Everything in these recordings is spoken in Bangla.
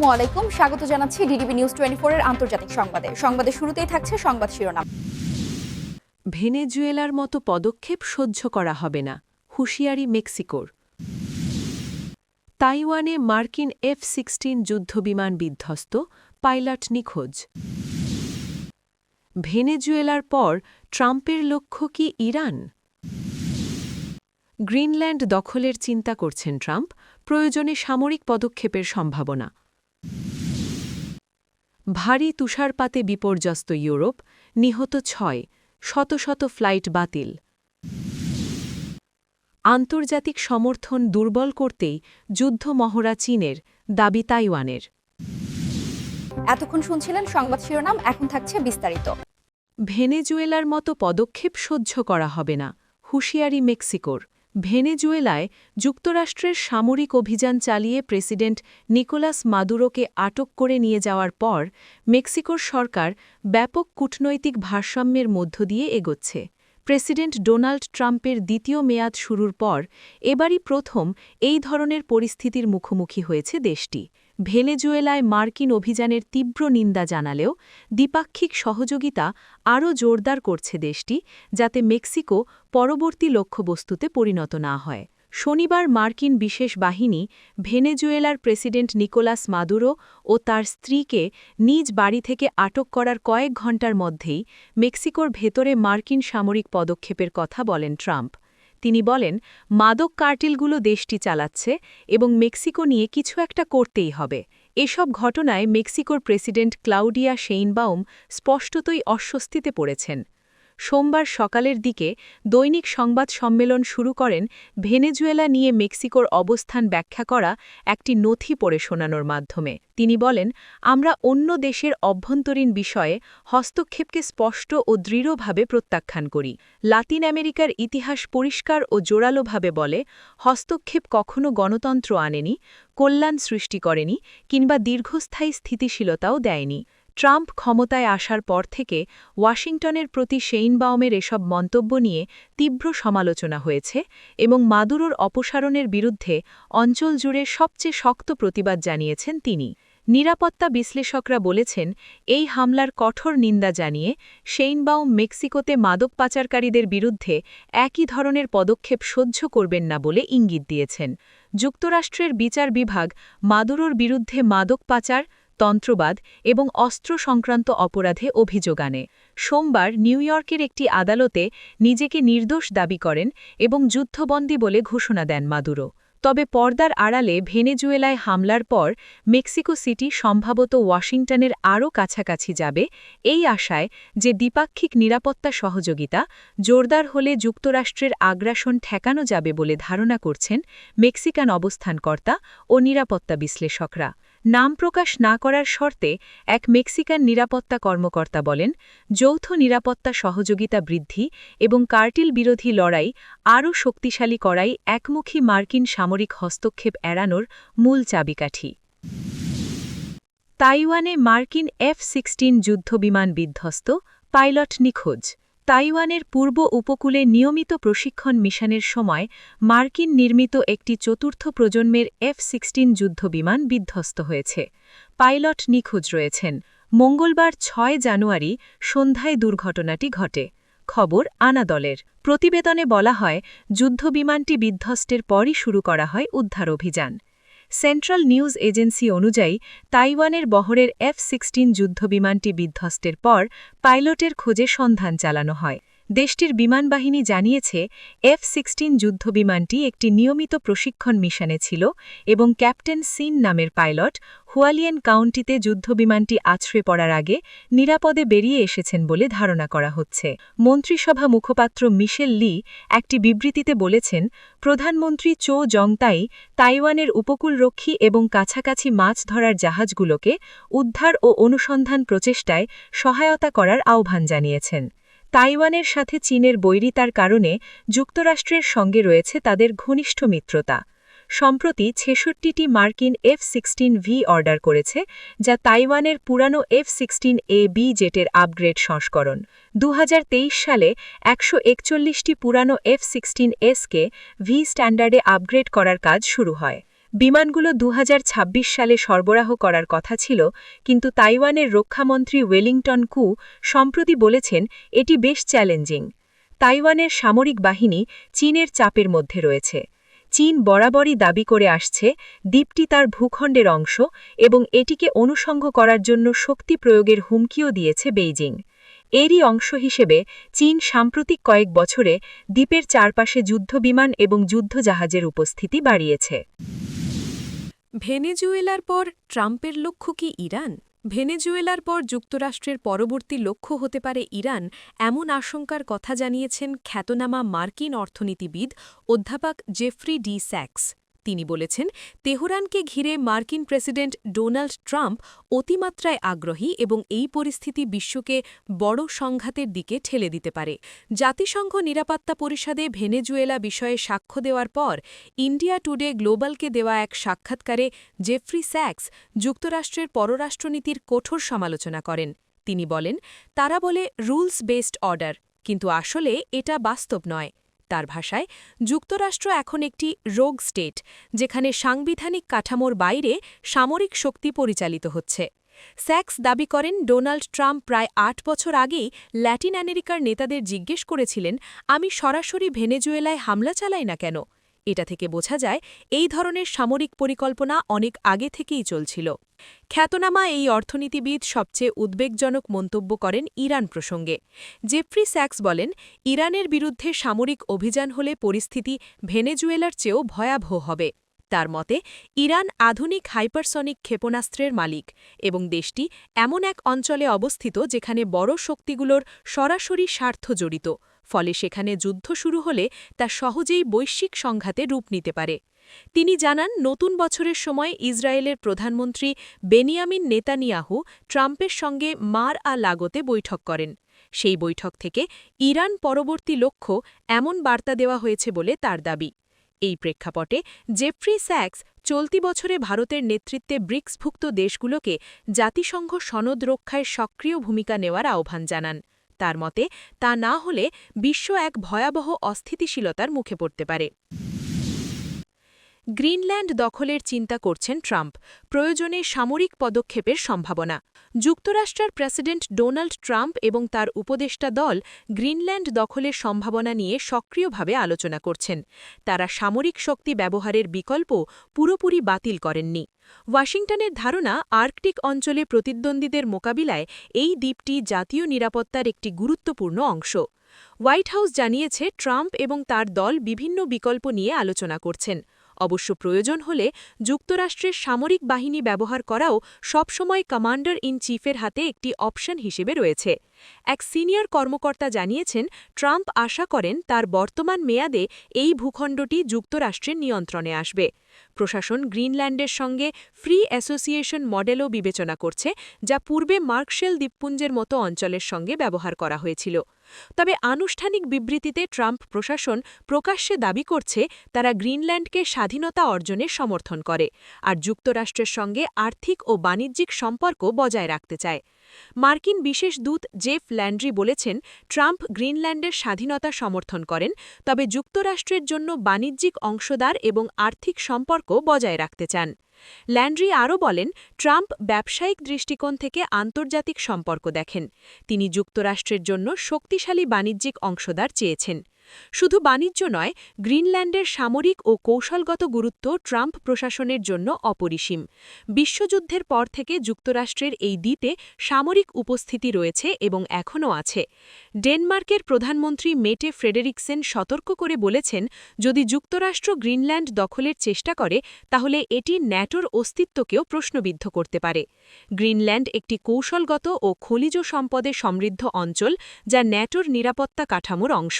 আসসালামু আলাইকুম। স্বাগত জানাচ্ছি ডিডিবি নিউজ টোয়েন্টি এর আন্তর্জাতিক সংবাদে। সংবাদে শুরুতেই থাকছে সংবাদ শিরোনাম। ভেনেজুয়েলার মতো পদক্ষেপ সহ্য করা হবে না, হুঁশিয়ারি মেক্সিকোর। তাইওয়ানে মার্কিন এফ সিক্সটিন যুদ্ধবিমান বিধ্বস্ত, পাইলট নিখোঁজ। ভেনেজুয়েলার পর ট্রাম্পের লক্ষ্য কি ইরান? গ্রিনল্যান্ড দখলের চিন্তা করছেন ট্রাম্প, প্রয়োজনে সামরিক পদক্ষেপের সম্ভাবনা। ভারী তুষারপাতে বিপর্যস্ত ইউরোপ নিহত ছয় শত শত ফ্লাইট বাতিল। আন্তর্জাতিক সমর্থন দুর্বল করতেই যুদ্ধ মহড়া চীনের দাবি তাইওয়ানের। এতক্ষণ শুনছিলেন সংবাদ শিরোনাম এখন থাকছে বিস্তারিত। ভেনেজুয়েলার মতো পদক্ষেপ সহ্য করা হবে না হুঁশিয়ারি মেক্সিকোর। ভেনেজুয়েলায় যুক্তরাষ্ট্রের সামরিক অভিযান চালিয়ে প্রেসিডেন্ট নিকোলাস মাদুরোকে আটক করে নিয়ে যাওয়ার পর মেক্সিকোর সরকার ব্যাপক কূটনৈতিক ভারসাম্যের মধ্য দিয়ে এগোচ্ছে। প্রেসিডেন্ট ডোনাল্ড ট্রাম্পের দ্বিতীয় মেয়াদ শুরুর পর এবারই প্রথম এই ধরনের পরিস্থিতির মুখোমুখি হয়েছে দেশটি। ভেনেজুয়েলায় মার্কিন অভিযানের তীব্র নিন্দা জানালেও দ্বিপাক্ষিক সহযোগিতা আরও জোরদার করছে দেশটি, যাতে মেক্সিকো পরবর্তী লক্ষ্যবস্তুতে পরিণত না হয়। শনিবার মার্কিন বিশেষ বাহিনী ভেনেজুয়েলার প্রেসিডেন্ট নিকোলাস মাদুরো ও তার স্ত্রীকে নিজ বাড়ি থেকে আটক করার কয়েক ঘণ্টার মধ্যেই মেক্সিকোর ভেতরে মার্কিন সামরিক পদক্ষেপের কথা বলেন ট্রাম্প। তিনি বলেন, মাদক কার্টেলগুলো দেশটি চালাচ্ছে এবং মেক্সিকো নিয়ে কিছু একটা করতেই হবে। এসব ঘটনায় মেক্সিকোর প্রেসিডেন্ট ক্লাউডিয়া শেইনবাউম স্পষ্টতই অস্বস্তিতে পড়েছেন। সোমবার সকালের দিকে দৈনিক সংবাদ সম্মেলন শুরু করেন ভেনেজুয়েলা নিয়ে মেক্সিকোর অবস্থান ব্যাখ্যা করা একটি নথি পড়ে শোনানোর মাধ্যমে। তিনি বলেন, আমরা অন্য দেশের অভ্যন্তরীণ বিষয়ে হস্তক্ষেপকে স্পষ্ট ও দৃঢ়ভাবে প্রত্যাখ্যান করি। লাতিন আমেরিকার ইতিহাস পরিষ্কার ও জোরালোভাবে বলে, হস্তক্ষেপ কখনো গণতন্ত্র আনেনি, কল্যাণ সৃষ্টি করেনি কিংবা দীর্ঘস্থায়ী স্থিতিশীলতাও দেয়নি। ট্রাম্প ক্ষমতায় আসার পর থেকে ওয়াশিংটনের প্রতি শেইনবাউমের এসব মন্তব্য নিয়ে তীব্র সমালোচনা হয়েছে এবং মাদুরোর অপসারণের বিরুদ্ধে অঞ্চল জুড়ে সবচেয়ে শক্ত প্রতিবাদ জানিয়েছেন তিনি। নিরাপত্তা বিশ্লেষকরা বলেছেন, এই হামলার কঠোর নিন্দা জানিয়ে শেইনবাউম মেক্সিকোতে মাদক পাচারকারীদের বিরুদ্ধে একই ধরনের পদক্ষেপ সহ্য করবেন না বলে ইঙ্গিত দিয়েছেন। যুক্তরাষ্ট্রের বিচার বিভাগ মাদুরোর বিরুদ্ধে মাদক পাচার তন্ত্রবাদ এবং অস্ত্র সংক্রান্ত অপরাধে অভিযোগ আনে। সোমবার নিউ ইয়র্কের একটি আদালতে নিজেকে নির্দোষ দাবি করেন এবং যুদ্ধবন্দী বলে ঘোষণা দেন মাদুরো। তবে পর্দার আড়ালে ভেনেজুয়েলায় হামলার পর মেক্সিকো সিটি সম্ভবত ওয়াশিংটনের আরও কাছাকাছি যাবে এই আশায় যে দ্বিপাক্ষিক নিরাপত্তা সহযোগিতা জোরদার হলে যুক্তরাষ্ট্রের আগ্রাসন ঠেকানো যাবে বলে ধারণা করছেন মেক্সিকান অবস্থানকর্তা ও নিরাপত্তা বিশ্লেষকরা। নাম প্রকাশ না করার শর্তে এক মেক্সিকান নিরাপত্তা কর্মকর্তা বলেন, যৌথ নিরাপত্তা সহযোগিতা বৃদ্ধি এবং কার্টিল বিরোধী লড়াই আরও শক্তিশালী করাই একমুখী মার্কিন সামরিক হস্তক্ষেপ এড়ানোর মূল চাবিকাঠি। তাইওয়ানে মার্কিন এফ সিক্সটিন যুদ্ধবিমান বিধ্বস্ত, পাইলট নিখোঁজ। তাইওয়ানের পূর্ব উপকূলে নিয়মিত প্রশিক্ষণ মিশনের সময় মার্কিন নির্মিত একটি চতুর্থ প্রজন্মের এফ সিক্সটিন যুদ্ধবিমান বিধ্বস্ত হয়েছে। পাইলট নিখোঁজ রয়েছেন। মঙ্গলবার ছয় জানুয়ারি সন্ধ্যায় দুর্ঘটনাটি ঘটে। খবর আনাদলের। প্রতিবেদনে বলা হয়, যুদ্ধবিমানটি বিধ্বস্তের পরই শুরু করা হয় উদ্ধার অভিযান। সেন্ট্রাল নিউজ এজেন্সি অনুযায়ী, তাইওয়ানের বহরের এফ সিক্সটিন যুদ্ধবিমানটি বিধ্বস্তের পর পাইলটের খোঁজে সন্ধান চালানো হয়। দেশটির বিমানবাহিনী জানিয়েছে, এফ সিক্সটিন যুদ্ধবিমানটি একটি নিয়মিত প্রশিক্ষণ মিশনে ছিল এবং ক্যাপ্টেন সিন নামের পাইলট হুয়ালিয়েন কাউন্টিতে যুদ্ধবিমানটি আছড়ে পড়ার আগে নিরাপদে বেরিয়ে এসেছেন বলে ধারণা করা হচ্ছে। মন্ত্রিসভা মুখপাত্র মিশেল লি একটি বিবৃতিতে বলেছেন, প্রধানমন্ত্রী চো জংতাই তাইওয়ানের উপকূলরক্ষী এবং কাছাকাছি মাছ ধরার জাহাজগুলোকে উদ্ধার ও অনুসন্ধান প্রচেষ্টায় সহায়তা করার আহ্বান জানিয়েছেন। তাইওয়ানের সাথে চীনের বৈরিতার কারণে যুক্তরাষ্ট্রের সঙ্গে রয়েছে তাদের ঘনিষ্ঠ মিত্রতা। সম্প্রতি ছেষট্টিটি মার্কিন এফ সিক্সটিন ভি অর্ডার করেছে, যা তাইওয়ানের পুরানো এফ সিক্সটিন এ বি জেটের আপগ্রেড সংস্করণ। দু হাজার তেইশ সালে একশো একচল্লিশটি পুরানো এফ সিক্সটিন এসকে ভি স্ট্যান্ডার্ডে আপগ্রেড করার কাজ শুরু হয়। বিমানগুলো দু হাজার ছাব্বিশ সালে সরবরাহ করার কথা ছিল, কিন্তু তাইওয়ানের রক্ষামন্ত্রী ওয়েলিংটন কু সম্প্রতি বলেছেন, এটি বেশ চ্যালেঞ্জিং। তাইওয়ানের সামরিক বাহিনী চীনের চাপের মধ্যে রয়েছে। চীন বরাবরই দাবি করে আসছে, দ্বীপটি তার ভূখণ্ডের অংশ এবং এটিকে অনুসঙ্গ করার জন্য শক্তি প্রয়োগের হুমকিও দিয়েছে বেইজিং। এরই অংশ হিসেবে চীন সাম্প্রতিক কয়েক বছরে দ্বীপের চারপাশে যুদ্ধবিমান এবং যুদ্ধজাহাজের উপস্থিতি বাড়িয়েছে। ভেনেজুয়েলার পর ট্রাম্পের লক্ষ্য কি ইরান? ভেনেজুয়েলার পর যুক্তরাষ্ট্রের পরবর্তী লক্ষ্য হতে পারে ইরান, এমন আশঙ্কার কথা জানিয়েছেন খ্যাতনামা মার্কিন অর্থনীতিবিদ অধ্যাপক জেফ্রি ডি স্যাক্স। তিনি বলেছেন, তেহরানকে ঘিরে মার্কিন প্রেসিডেন্ট ডোনাল্ড ট্রাম্প অতিমাত্রায় আগ্রহী এবং এই পরিস্থিতি বিশ্বকে বড় সংঘাতের দিকে ঠেলে দিতে পারে। জাতিসংঘ নিরাপত্তা পরিষদে ভেনেজুয়েলা বিষয়ে সাক্ষ্য দেওয়ার পর ইন্ডিয়া টুডে গ্লোবালকে দেওয়া এক সাক্ষাৎকারে জেফ্রি স্যাক্স যুক্তরাষ্ট্রের পররাষ্ট্রনীতির কঠোর সমালোচনা করেন। তিনি বলেন, তারা বলে, রুলস বেসড অর্ডার। কিন্তু আসলে এটা বাস্তব নয়। তার ভাষায়, যুক্তরাষ্ট্র এখন একটি রোগ স্টেট, যেখানে সাংবিধানিক কাঠামোর বাইরে সামরিক শক্তি পরিচালিত হচ্ছে। স্যাক্স দাবি করেন, ডোনাল্ড ট্রাম্প প্রায় আট বছর আগেই ল্যাটিন আমেরিকার নেতাদের জিজ্ঞেস করেছিলেন, আমি সরাসরি ভেনেজুয়েলায় হামলা চালাই না কেন? এটা থেকে বোঝা যায় এই ধরনের সামরিক পরিকল্পনা অনেক আগে থেকেই চলছিল। খ্যাতনামা এই অর্থনীতিবিদ সবচেয়ে উদ্বেগজনক মন্তব্য করেন ইরান প্রসঙ্গে। জেফ্রি স্যাক্স বলেন, ইরানের বিরুদ্ধে সামরিক অভিযান হলে পরিস্থিতি ভেনেজুয়েলার চেয়েও ভয়াবহ হবে। তার মতে, ইরান আধুনিক হাইপারসনিক ক্ষেপণাস্ত্রের মালিক এবং দেশটি এমন এক অঞ্চলে অবস্থিত যেখানে বড় শক্তিগুলোর সরাসরি স্বার্থ জড়িত। ফলে সেখানে যুদ্ধ শুরু হলে তা সহজেই বৈশ্বিক সংঘাতে রূপ নিতে পারে। তিনি জানান, নতুন বছরের সময় ইসরায়েলের প্রধানমন্ত্রী বেনিয়ামিন নেতানিয়াহু ট্রাম্পের সঙ্গে মার আ লাগোতে বৈঠক করেন। সেই বৈঠক থেকে ইরান পরবর্তী লক্ষ্য এমন বার্তা দেওয়া হয়েছে বলে তার দাবি। এই প্রেক্ষাপটে জেফ্রি স্যাক্স চলতি বছরে ভারতের নেতৃত্বে ব্রিক্সভুক্ত দেশগুলোকে জাতিসংঘ সনদ রক্ষায় সক্রিয় ভূমিকা নেওয়ার আহ্বান জানান। তার মতে তা না হলে বিশ্ব এক ভয়াবহ অস্থিতিশীলতার মুখে পড়তে পারে। গ্রিনল্যান্ড দখলের চিন্তা করছেন ট্রাম্প, প্রয়োজনে সামরিক পদক্ষেপের সম্ভাবনা। যুক্তরাষ্ট্রের প্রেসিডেন্ট ডোনাল্ড ট্রাম্প এবং তার উপদেষ্টা দল গ্রিনল্যান্ড দখলের সম্ভাবনা নিয়ে সক্রিয়ভাবে আলোচনা করছেন। তারা সামরিক শক্তি ব্যবহারের বিকল্প পুরোপুরি বাতিল করেননি। ওয়াশিংটনের ধারণা, আর্কটিক অঞ্চলে প্রতিদ্বন্দ্বীদের মোকাবিলায় এই দ্বীপটি জাতীয় নিরাপত্তার একটি গুরুত্বপূর্ণ অংশ। হোয়াইট হাউস জানিয়েছে, ট্রাম্প এবং তার দল বিভিন্ন বিকল্প নিয়ে আলোচনা করছেন। অবশ্য প্রয়োজন হলে যুক্তরাষ্ট্রের সামরিক বাহিনী ব্যবহার করাও সবসময় কমান্ডার ইন চিফের হাতে একটি অপশন হিসেবে রয়েছে। এক সিনিয়র কর্মকর্তা জানিয়েছেন, ট্রাম্প আশা করেন তার বর্তমান মেয়াদে এই ভূখণ্ডটি যুক্তরাষ্ট্রের নিয়ন্ত্রণে আসবে। প্রশাসন গ্রিনল্যান্ডের সঙ্গে ফ্রি অ্যাসোসিয়েশন মডেলও বিবেচনা করছে, যা পূর্বে মার্কশেল দ্বীপপুঞ্জের মতো অঞ্চলের সঙ্গে ব্যবহার করা হয়েছিল। তবে আনুষ্ঠানিক বিবৃতিতে ট্রাম্প প্রশাসন প্রকাশ্যে দাবি করছে, তারা গ্রিনল্যান্ডকে স্বাধীনতা অর্জনে সমর্থন করে, আর যুক্তরাষ্ট্রের সঙ্গে আর্থিক ও বাণিজ্যিক সম্পর্ক বজায় রাখতে চায়। মার্কিন বিশেষ দূত জেফ ল্যান্ড্রি বলেছেন, ট্রাম্প গ্রিনল্যান্ডের স্বাধীনতা সমর্থন করেন, তবে যুক্তরাষ্ট্রের জন্য বাণিজ্যিক অংশদার এবং আর্থিক সম্পর্ক বজায় রাখতে চান। ল্যান্ড্রি আরও বলেন, ট্রাম্প ব্যবসায়িক দৃষ্টিকোণ থেকে আন্তর্জাতিক সম্পর্ক দেখেন। তিনি যুক্তরাষ্ট্রের জন্য শক্তিশালী বাণিজ্যিক অংশদার চেয়েছেন। শুধু বাণিজ্য নয়, গ্রিনল্যান্ডের সামরিক ও কৌশলগত গুরুত্ব ট্রাম্প প্রশাসনের জন্য অপরিসীম। বিশ্বযুদ্ধের পর থেকে যুক্তরাষ্ট্রের এই দ্বীপে সামরিক উপস্থিতি রয়েছে এবং এখনও আছে। ডেনমার্কের প্রধানমন্ত্রী মেটে ফ্রেডেরিকসেন সতর্ক করে বলেছেন, যদি যুক্তরাষ্ট্র গ্রিনল্যান্ড দখলের চেষ্টা করে, তাহলে এটি ন্যাটোর অস্তিত্বকেও প্রশ্নবিদ্ধ করতে পারে। গ্রিনল্যান্ড একটি কৌশলগত ও খনিজ সম্পদে সমৃদ্ধ অঞ্চল, যা ন্যাটোর নিরাপত্তা কাঠামোর অংশ।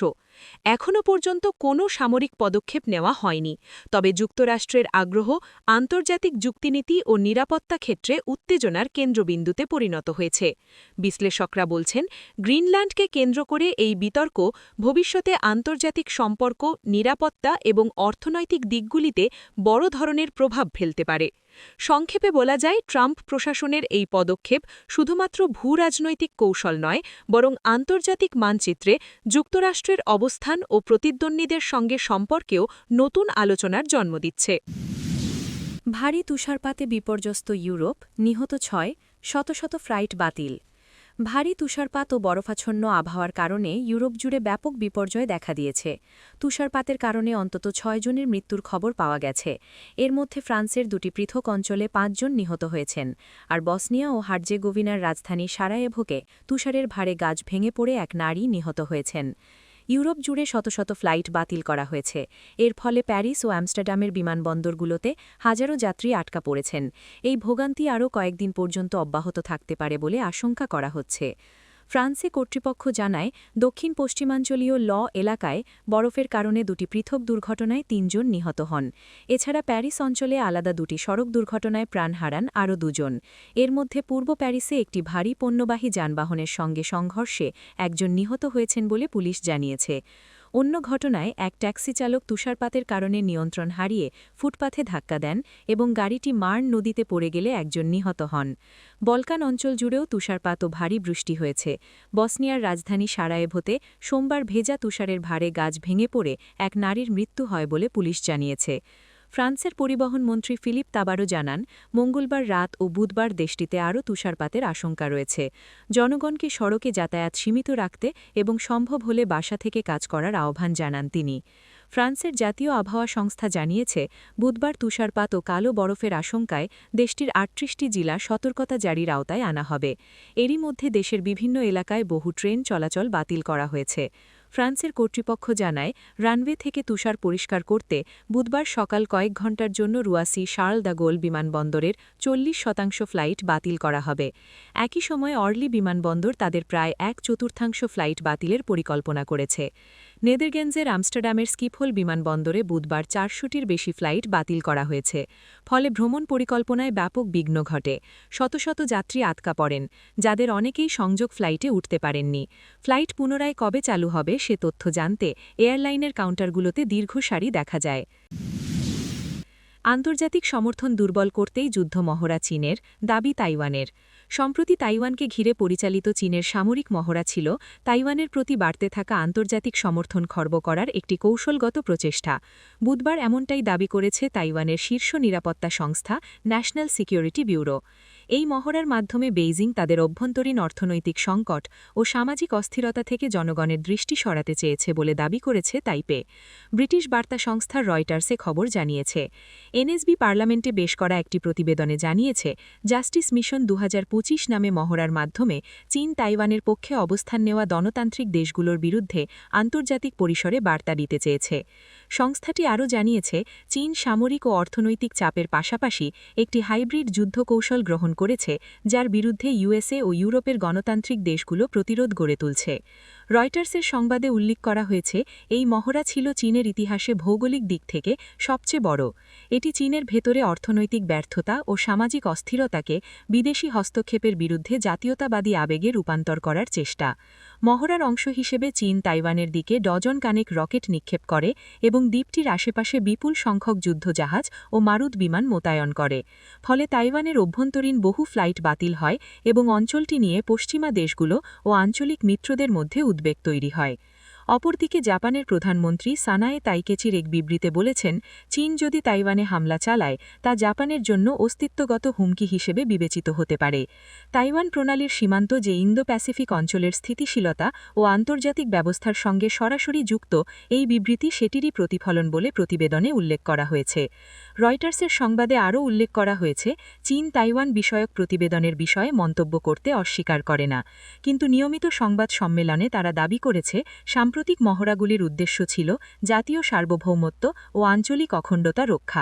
এখনও পর্যন্ত কোনো সামরিক পদক্ষেপ নেওয়া হয়নি, তবে যুক্তরাষ্ট্রের আগ্রহ, আন্তর্জাতিক যুক্তিনীতি ও নিরাপত্তা ক্ষেত্রে উত্তেজনার কেন্দ্রবিন্দুতে পরিণত হয়েছে। বিশ্লেষকরা বলছেন, গ্রিনল্যান্ডকে কেন্দ্র করে এই বিতর্ক ভবিষ্যতে আন্তর্জাতিক সম্পর্ক, নিরাপত্তা এবং অর্থনৈতিক দিকগুলিতে বড় ধরনের প্রভাব ফেলতে পারে। সংক্ষেপে বলা যায়, ট্রাম্প প্রশাসনের এই পদক্ষেপ শুধুমাত্র ভূ রাজনৈতিক কৌশল নয়, বরং আন্তর্জাতিক মানচিত্রে যুক্তরাষ্ট্রের অবস্থান ও প্রতিদ্বন্দ্বীদের সঙ্গে সম্পর্কেও নতুন আলোচনার জন্ম দিচ্ছে। ভারী তুষারপাতে বিপর্যস্ত ইউরোপ, নিহত ছয়, শত শত ফ্লাইট বাতিল। ভারী তুষারপাত ও বরফাচ্ছন্ন আবহাওয়ার কারণে ইউরোপ জুড়ে ব্যাপক বিপর্যয় দেখা দিয়েছে। তুষারপাতের কারণে অন্তত ছয়জনের মৃত্যুর খবর পাওয়া গেছে। এর মধ্যে ফ্রান্সের দুটি পৃথক অঞ্চলে পাঁচজন নিহত হয়েছেন। আর বসনিয়া ও হার্জেগোভিনার রাজধানী সারায়েভোকে তুষারের ভারে গাছ ভেঙে পড়ে এক নারী নিহত হয়েছেন। ইউরোপ জুড়ে শত শত ফ্লাইট বাতিল করা হয়েছে। এর ফলে প্যারিস ও অ্যামস্টারডামের বিমানবন্দরগুলোতে হাজারো যাত্রী আটকা পড়েছেন। এই ভোগান্তি আরও কয়েকদিন পর্যন্ত অব্যাহত থাকতে পারে বলে আশঙ্কা করা হচ্ছে। ফ্রান্সে কর্তৃপক্ষ জানায়, দক্ষিণ পশ্চিমাঞ্চলীয় ল এলাকায় বরফের কারণে দুটি পৃথক দুর্ঘটনায় তিনজন নিহত হন। এছাড়া প্যারিস অঞ্চলে আলাদা দুটি সড়ক দুর্ঘটনায় প্রাণ হারান আরও দুজন। এর মধ্যে পূর্ব প্যারিসে একটি ভারী পণ্যবাহী যানবাহনের সঙ্গে সংঘর্ষে একজন নিহত হয়েছেন বলে পুলিশ জানিয়েছে। অন্য ঘটনায় এক ট্যাক্সি চালক তুষারপাতের কারণে নিয়ন্ত্রণ হারিয়ে ফুটপাথে ধাক্কা দেন এবং গাড়িটি মার্ন নদীতে পড়ে গেলে একজন নিহত হন। বলকান অঞ্চল জুড়েও তুষারপাত ও ভারী বৃষ্টি হয়েছে। বসনিয়ার রাজধানী সারায়েভোতে সোমবার ভেজা তুষারের ভারে গাছ ভেঙে পড়ে এক নারীর মৃত্যু হয় বলে পুলিশ জানিয়েছে। ফ্রান্সের পরিবহন মন্ত্রী ফিলিপ তাবারও জানান, মঙ্গলবার রাত ও বুধবার দেশটিতে আরও তুষারপাতের আশঙ্কা রয়েছে। জনগণকে সড়কে যাতায়াত সীমিত রাখতে এবং সম্ভব হলে বাসা থেকে কাজ করার আহ্বান জানান তিনি। ফ্রান্সের জাতীয় আবহাওয়া সংস্থা জানিয়েছে, বুধবার তুষারপাত ও কালো বরফের আশঙ্কায় দেশটির আটত্রিশটি জেলা সতর্কতা জারির আওতায় আনা হবে। এরই মধ্যে দেশের বিভিন্ন এলাকায় বহু ট্রেন চলাচল বাতিল করা হয়েছে। ফ্রান্সের কর্তৃপক্ষ জানায়, রানওয়ে থেকে তুষার পরিষ্কার করতে বুধবার সকাল কয়েক ঘণ্টার জন্য রুয়াসি শার্ল গোল বিমানবন্দরের চল্লিশ শতাংশ ফ্লাইট বাতিল করা হবে। একই সময় অর্লি বিমানবন্দর তাদের প্রায় এক চতুর্থাংশ ফ্লাইট বাতিলের পরিকল্পনা করেছে। নেদারগেঞ্জের আমস্টারডামের স্কিপহোল বিমানবন্দরে বুধবার চারশোটির বেশি ফ্লাইট বাতিল করা হয়েছে। ফলে ভ্রমণ পরিকল্পনায় ব্যাপক বিঘ্ন ঘটে। শত শত যাত্রী আটকা পড়েন, যাদের অনেকেই সংযোগ ফ্লাইটে উঠতে পারেননি। ফ্লাইট পুনরায় কবে চালু হবে সে তথ্য জানতে এয়ারলাইনের কাউন্টারগুলোতে দীর্ঘ সারি দেখা যায়। আন্তর্জাতিক সমর্থন দুর্বল করতেই যুদ্ধ মহড়া চীনের, দাবি তাইওয়ানের। সম্প্রতি তাইওয়ানকে ঘিরে পরিচালিত চীনের সামরিক মহড়া ছিল, তাইওয়ানের প্রতি বাড়তে থাকা আন্তর্জাতিক সমর্থন খর্ব করার একটি কৌশলগত প্রচেষ্টা। বুধবার এমনটাই দাবি করেছে তাইওয়ানের শীর্ষ নিরাপত্তা সংস্থা, ন্যাশনাল সিকিউরিটি ব্যুরো। এই মহড়ার মাধ্যমে বেইজিং তাদের অভ্যন্তরীণ অর্থনৈতিক সংকট ও সামাজিক অস্থিরতা থেকে জনগণের দৃষ্টি সরাতে চেয়েছে বলে দাবি করেছে তাইপে। ব্রিটিশ বার্তা সংস্থা রয়টার্সে খবর জানিয়েছে। এনএসবি পার্লামেন্টে বেশ করা একটি প্রতিবেদনে জানিয়েছে, জাস্টিস মিশন দু হাজার পঁচিশ নামে মহড়ার মাধ্যমে চীন তাইওয়ানের পক্ষে অবস্থান নেওয়া গণতান্ত্রিক দেশগুলোর বিরুদ্ধে আন্তর্জাতিক পরিসরে বার্তা দিতে চেয়েছে। সংস্থাটি আরও জানিয়েছে, চীন সামরিক ও অর্থনৈতিক চাপের পাশাপাশি একটি হাইব্রিড যুদ্ধ কৌশল গ্রহণ করেছে, যার বিরুদ্ধে ইউএসএ ও ইউরোপের গণতান্ত্রিক দেশগুলো প্রতিরোধ গড়ে তুলছে। রয়টার্সের সংবাদে উল্লেখ করা হয়েছে, এই মহড়া ছিল চীনের ইতিহাসে ভৌগোলিক দিক থেকে সবচেয়ে বড়। এটি চীনের ভেতরে অর্থনৈতিক ব্যর্থতা ও সামাজিক অস্থিরতাকে বিদেশি হস্তক্ষেপের বিরুদ্ধে জাতীয়তাবাদী আবেগে রূপান্তর করার চেষ্টা। মহড়ার অংশ হিসেবে চীন তাইওয়ানের দিকে ডজন কানেক রকেট নিক্ষেপ করে এবং দ্বীপটির আশেপাশে বিপুল সংখ্যক যুদ্ধজাহাজ ও মারুদ বিমান মোতায়েন করে। ফলে তাইওয়ানের অভ্যন্তরীণ বহু ফ্লাইট বাতিল হয় এবং অঞ্চলটি নিয়ে পশ্চিমা দেশগুলো ও আঞ্চলিক মিত্রদের মধ্যে উদ্বেগ তৈরি হয়। অপরদিকে জাপানের প্রধানমন্ত্রী সানায়ে তাইকেচির এক বিবৃতে বলেছেন, চীন যদি তাইওয়ানে হামলা চালায়, তা জাপানের জন্য অস্তিত্বগত হুমকি হিসেবে বিবেচিত হতে পারে। তাইওয়ান প্রণালীর সীমান্ত যে ইন্দো প্যাসিফিক অঞ্চলের স্থিতিশীলতা ও আন্তর্জাতিক ব্যবস্থার সঙ্গে সরাসরি যুক্ত, এই বিবৃতি সেটিরই প্রতিফলন বলে প্রতিবেদনে উল্লেখ করা হয়েছে। রয়টার্সের সংবাদে আরও উল্লেখ করা হয়েছে, চীন তাইওয়ান বিষয়ক প্রতিবেদনের বিষয়ে মন্তব্য করতে অস্বীকার করে না। কিন্তু নিয়মিত সংবাদ সম্মেলনে তারা দাবি করেছে সাম্প্রতিক মহড়াগুলির উদ্দেশ্য ছিল জাতীয় সার্বভৌমত্ব ও আঞ্চলিক অখণ্ডতা রক্ষা।